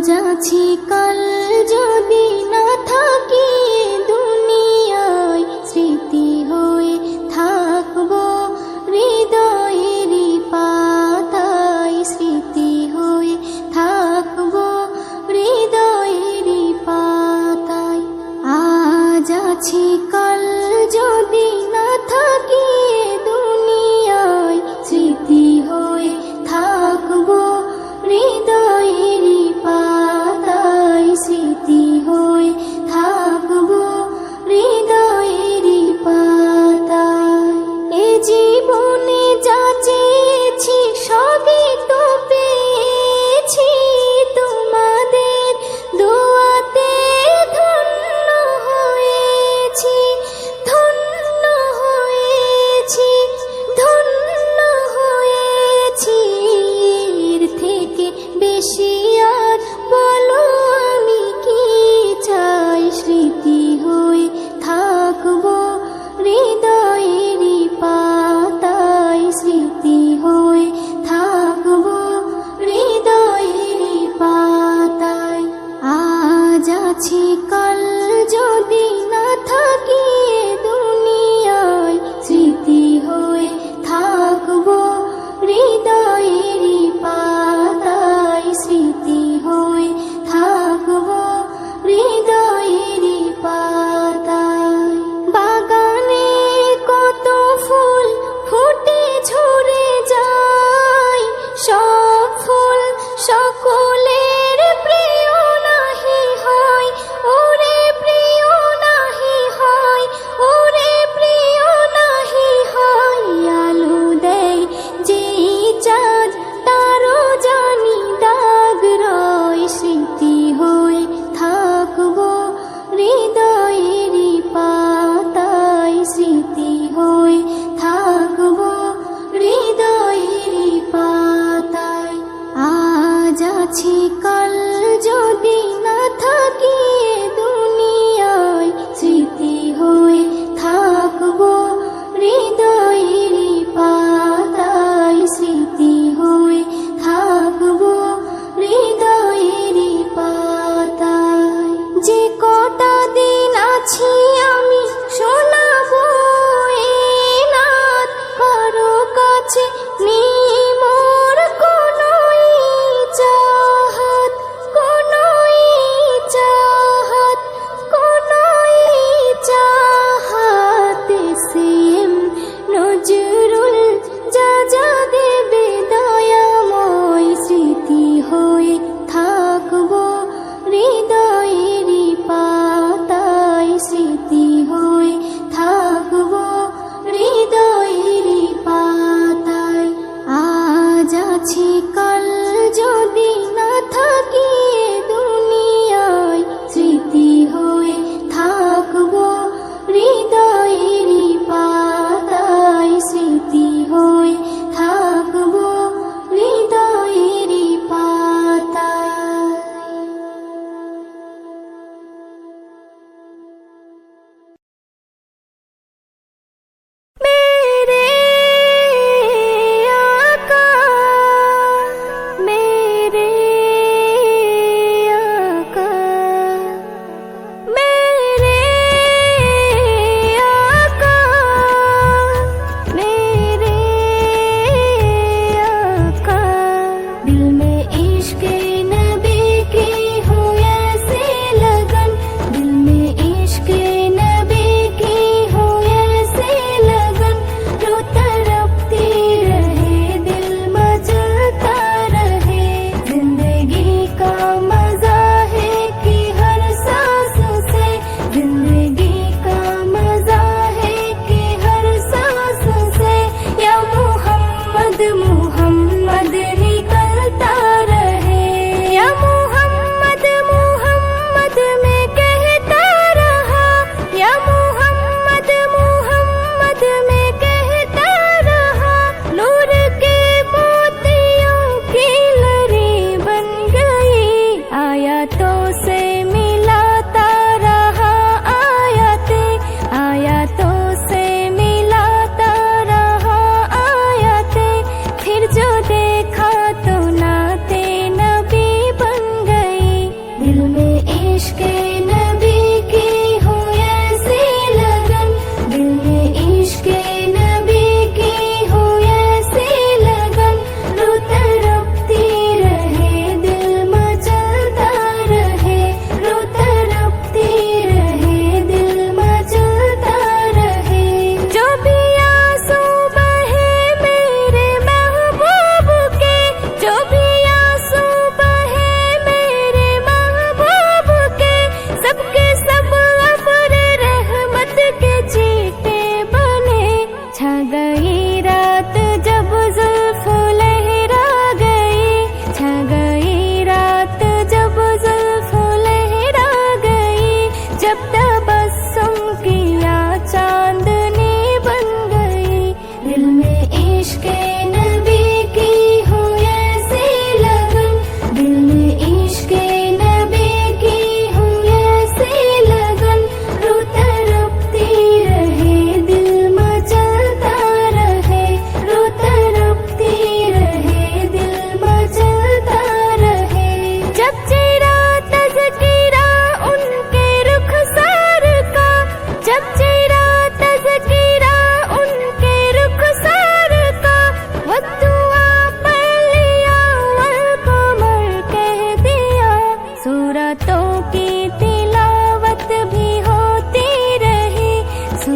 আজ আছি কাল যদি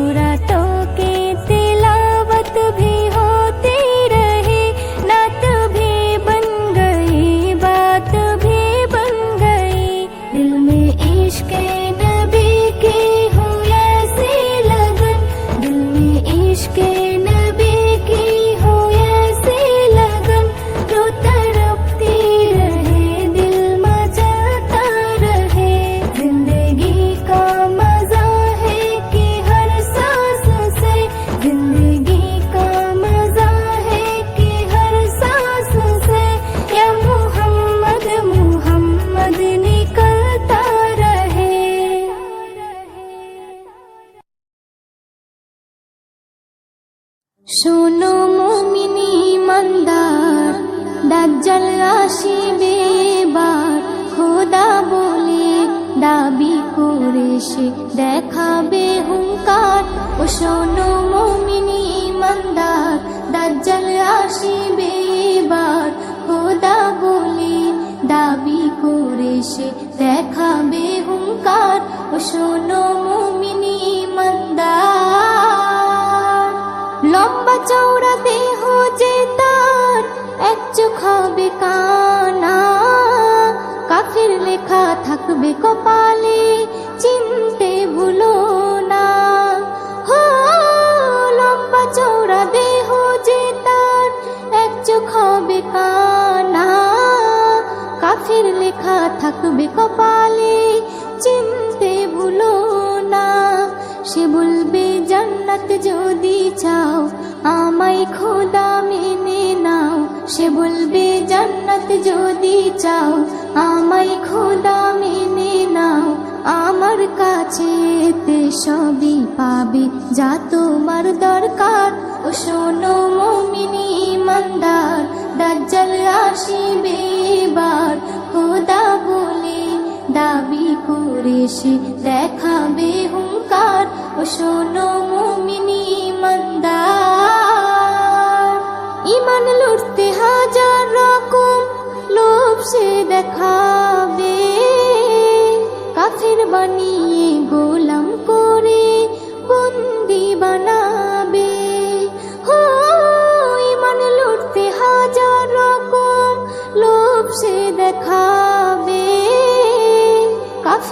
পুরাতন শোনো মমিনী ইমানদার, দাজ্জাল আসিবে এবার। খোদা বলে দাবি করে সে দেখাবে হুঙ্কার। ও শোনো মমিনী ইমানদার, লম্বা চৌড়া দেহ যে তার, এক চোখ হবে কানা। কাফির লেখা থাকবে কপালে, চিনতে ভুলো হবে কানা। কাফির লেখা থাকবে কপালে, চিনতে ভুলো না। সে বলবে, জান্নাত যদি চাও, আমায় খোদা মেনে নাও। সে বলবে, জান্নাত যদি চাও, আমায় খোদা মেনে নাও। আমার কাছে সবই পাবে, যা তোমার দরকার। ও শোনো মমিনী ইমানদার, দাজ্জাল আসিবে এবার। খোদা বলে দাবি করে সে দেখাবে হুঙ্কার। ও শোনো মুমিনি ইমানদার, ইমান লুটতে হাজার রকম লোভ সে দেখাবে। কাফের বানিয়ে গোলাম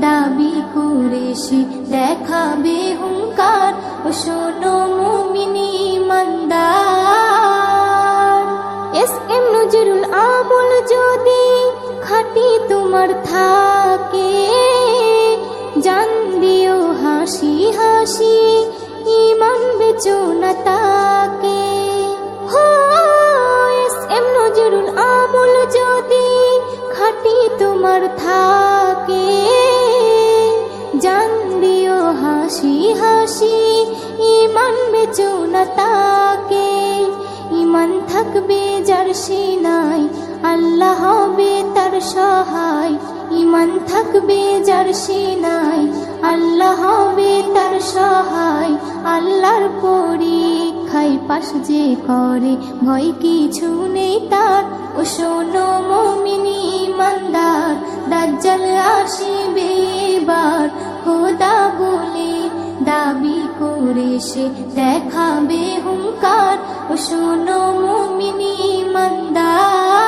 দাবি করে সে দেখাবে হুঙ্কার। ও শোনো মুমিনি ইমানদার। এস এম নজরুল আমল যদি খাটি তোমার থাকে, জান দিও হাসি হাসি, ইমান বেচো না তাকে। হো, এস এম নজরুল আমল যদি খাটি তোমার থাকে হাসি, ইমান বেচো না তাকে। ইমান থাকবে যার সিনাই, আল্লাহ হবে তার সহায়। ইমান থাকবে যার সিনাই, আল্লাহ হবে তার সহায়। আল্লাহর পরীক্ষায় পাশ যে করে, ভয় কিছু নেই তার। ও শোনো মমিনী ইমানদার, দাজ্জাল আসিবে এবার। করে সে দেখাবে হুঙ্কার ও শোনো মুমিনি ইমানদার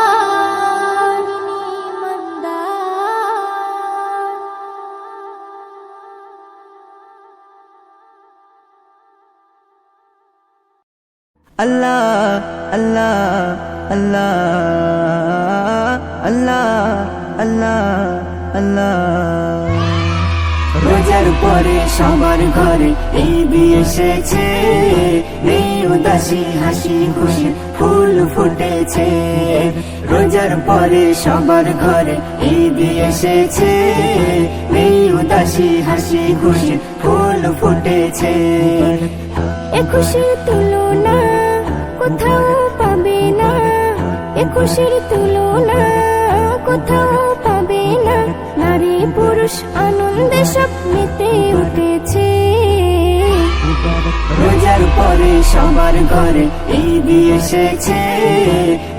আল্লাহ আল্লাহ আল্লাহ আল্লাহ আল্লাহ আল্লাহ রোজার পরে সবার ঘরে ঈদ এসেছে। নেই উদাসী, হাসি খুশি ফুল ফুটেছে। রোজার পরে সবার ঘরে ঈদ এসেছে। নেই উদাসী, হাসি খুশি ফুল ফুটেছে। এ খুশির তুলনা কোথাও পাবে না। এ খুশির তুলনা কোথাও পাবে না। নারী পুরুষ আনন্দে সব মেতে উঠেছে রোজার পরে সবার ঘরে ঈদ এসেছে।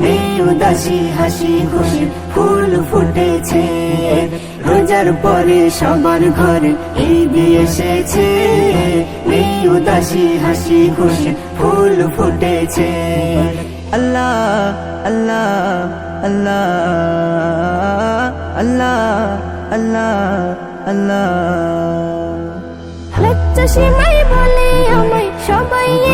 নেই উদাসী, হাসি খুশি ফুল ফুটেছে। রোজার পরে সবার ঘরে ঈদ এসেছে। এই উদাসী, হাসি খুশি ফুল ফুটেছে। আল্লাহ আল্লাহ আল্লাহ আল্লাহ আল্লাহ আল্লাহ।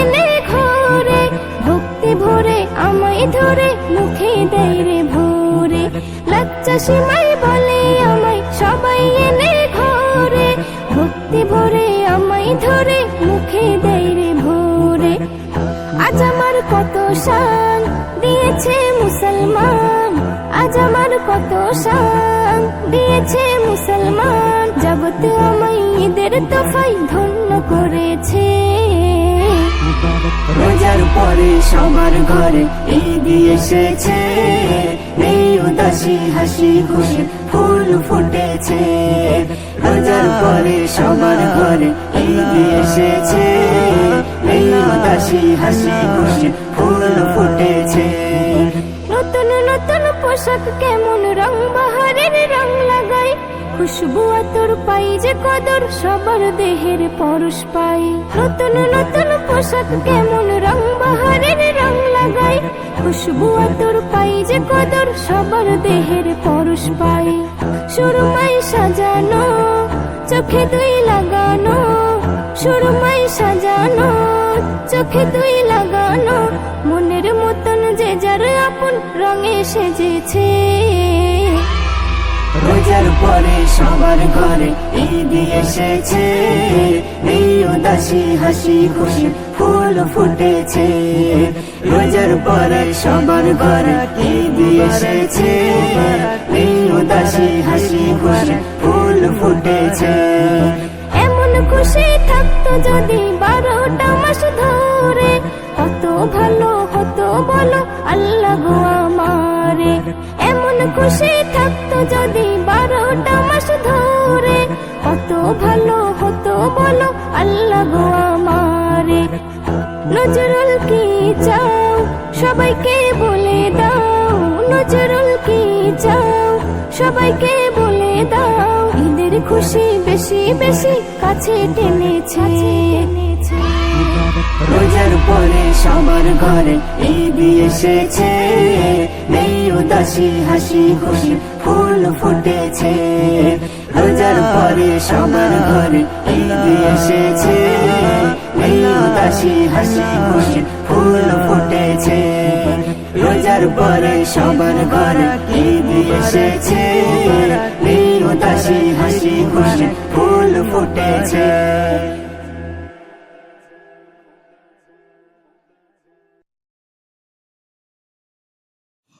এলে ঘরে, ভক্তি ভরে আমায় ধরে, মুখে দেয় রে ভরে। লাচ্চা সীমাই বলে আমায় সবাই এলে ঘরে, ভক্তি ভরে আমায় ধরে, মুখে দেয় রে ভরে। আজ আমার কত শান দিয়েছে মুসলমান, আজ আমার কত শান দিয়েছে মুসলমান জগতে আমায় ঈদের তোফাই ধন্য করেছে। রোজার পরে সবার ঘরে ঈদ এসেছে। নেই উদাসী, হাসি, খুশি ফুল ফুটেছে। রোজার পরে সবার ঘরে ঈদ এসেছে। নেই উদাসী, হাসি, খুশি ফুল ফুটেছে। নতুন নতুন পোশাক কেমন রং, বাহারের রং লাগাই। খুশবু আতর পাই যে কদর, সবার দেহের পরশ পাই। নতুন নতুন পোশাক কেমন রং, বাহারের রং লাগাই। খুশবু আতর পাই যে কদর, সবার দেহের পরশ পাই। সুরমাই সাজানো, চোখে দুই লাগানো সুরমাই সাজানো চোখে তুই লাগানো মনের মতন যে যার আপন রঙে সেজেছে। রোজার পরে সবার ঘরে ঈদ এসেছে এই উদাসী হাসি খুশি ফুল ফুটেছে। রোজার পরে সবার ঘরে ঈদ এসেছে এই উদাসী হাসি খুশি ফুল ফুটেছে। এমন খুশি যদি বারোটা মাস ধরে কত ভালো, হতো বলো, আল্লাহ গো আমারে। এমন খুশি থাকতো যদি বারোটা মাস ধরে কত ভালো, হতো বলো, আল্লাহ গো আমারে। নজরুল কি চাও? সবাইকে বলে দাও, নজরুল কি চাও? সবাইকে বেশি বেশি কাছে টেনেছে রোজার পরে সবার ঘরে ঈদ এসেছে। নেই উদাসী, হাসি খুশি, ফুল ফুটেছে। রোজার পরে সবার ঘরে ঈদ এসেছে। নেই উদাসী, হাসি খুশি, ফুল ফুটেছে। রোজার পরে সবার ঘরে ঈদ এসেছে। নেই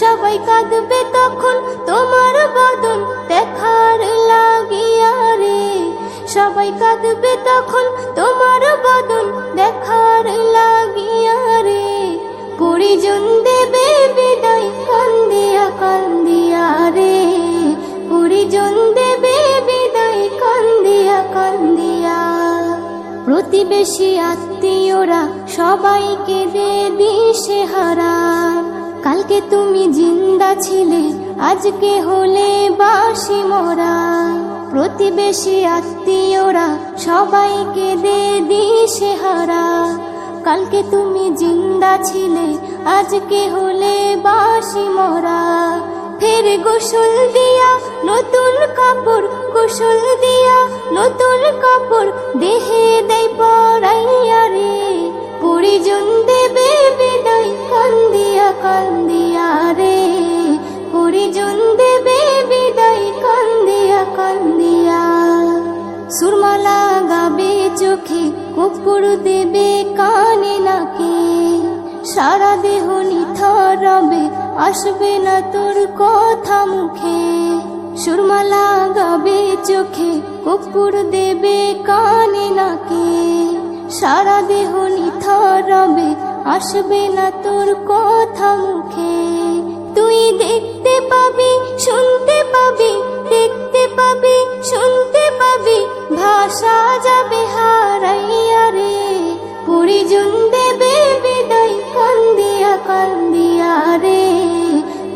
সবাই কাঁদবে তখন তোমার বদন দেখার লাগিয়া রে। সবাই কাঁদবে তখন তোমার বদন দেখার লাগিয়া রে। পরিজন দেবে বিদায়, কান্দিয়া কান্দিয়া রে। পরিজন দেবে বিদায়, কান্দিয়া কান্দিয়া। প্রতিবেশী আত্মীয়রা সবাইকে দে দিশে হারা কালকে তুমি জিন্দা ছিলে, আজকে হলে বাসি মোরা। প্রতিবেশী আত্মীয়রা সবাইকে দে দিশে হারা কালকে তুমি জিন্দা ছিলে, আজকে হলে বাসি মোরা। ফের গোসল দিয়া নতুন কাপড়, গোসল দিয়া নতুন কাপড়, দেহে দেয় পড়াইয়া রে। পরিজন দেবে বিদায়, কান্দিয়া কান্দিয়া রে। পরিজন দেবে বিদায়, কান্দিয়া কান্দিয়া। সুরমালা গাবে চোখে কপুর দেবে কানে নাকে। সারা দেহ নিথর আসবে না তোর কথা মুখে। সুরমালা গাবে চোখে কপুর দেবে কানে নাকে। সারা দেহ নিথরবে আসবে না তোর কথা মুখে। তুই দেখতে পাবি, শুনতে পাবি, দেখতে পাবি, শুনতে পাবি, ভাষা যাবে হারাইয়া রে। পরিজন দেবে বিদায়, কান্দিয়া কান্দিয়া রে।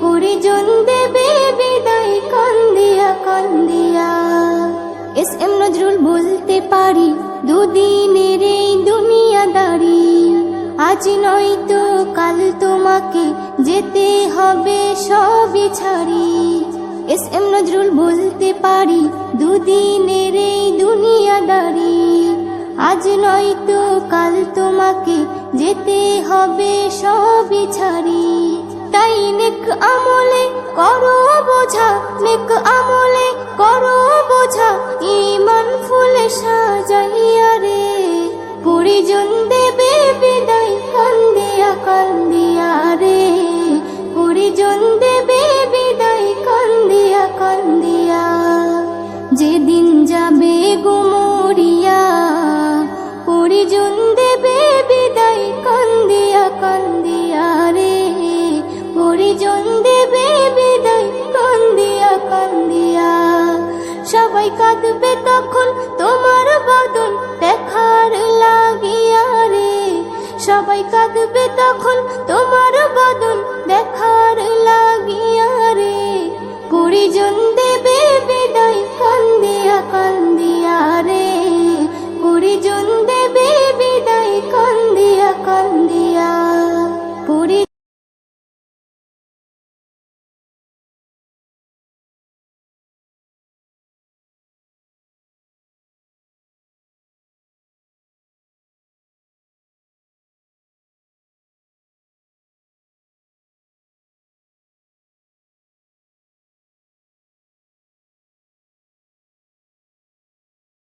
পরিজন দেবে পারি দুদিনের এই দুনিয়াদারি। আজ নয়তো কাল তোমাকে যেতে হবে সবই ছাড়ি। এস এম নজরুল বলতে পারি, দুদিনের এই দুনিয়াদারি। আজ নয়তো কাল তোমাকে যেতে হবে সবই ছাড়ি। তাই নেক আমলে করো বোঝা নেক আমলে, করো বোঝা ইমান ফুলে সাজাইয়া রে। পরিজন দেবে বিদায়, কান্দিয়া কান্দিয়া রে। পরিজন কাঁদবে তখন তোমার বদন দেখার লাগিয়া রে। সবাই কাঁদবে তখন তোমার বদন দেখার পরিজন